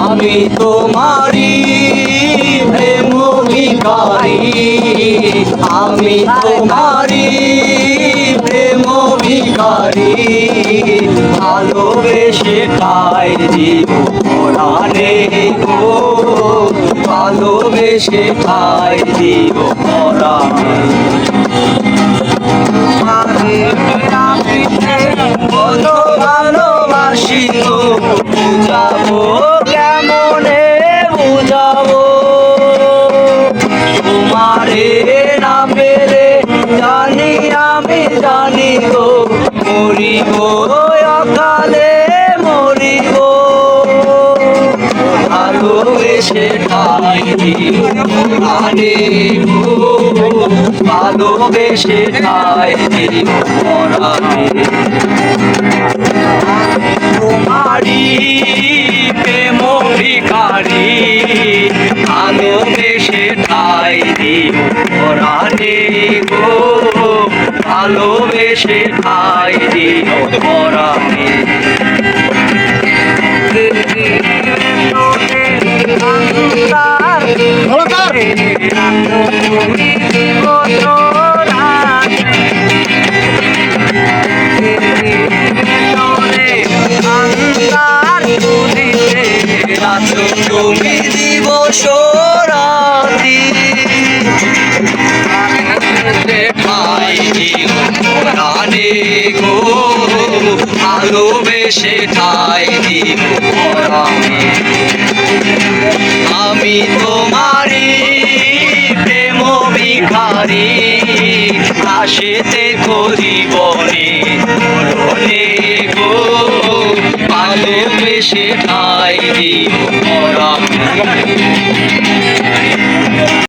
আমি তোমারি প্রেম ভিখারি আমি তোমারি প্রেম ভিখারি ভালোবেসে দিব পরাণে গো। ভালোবেসে খাই দিব বুঝাবো, কেমনে বুঝাবো? তোমারে না পেলে জানি আমি জানি গো, মরিব অকালে মরিব। ভালোবেসে খাই আনে ভালোবেসে খাই মরানে ভিখারি ভালোবেসে ঠাই দিও পরাণে গো। ভালোবেসে ঠাই দিও পরাণে রাতি। গো ভালোবেসে ঠাই দিব আমি তোমারি প্রেম ভিখারি আসেতে করিবনে মরণে গো ভালোবেসে ঠাই দিব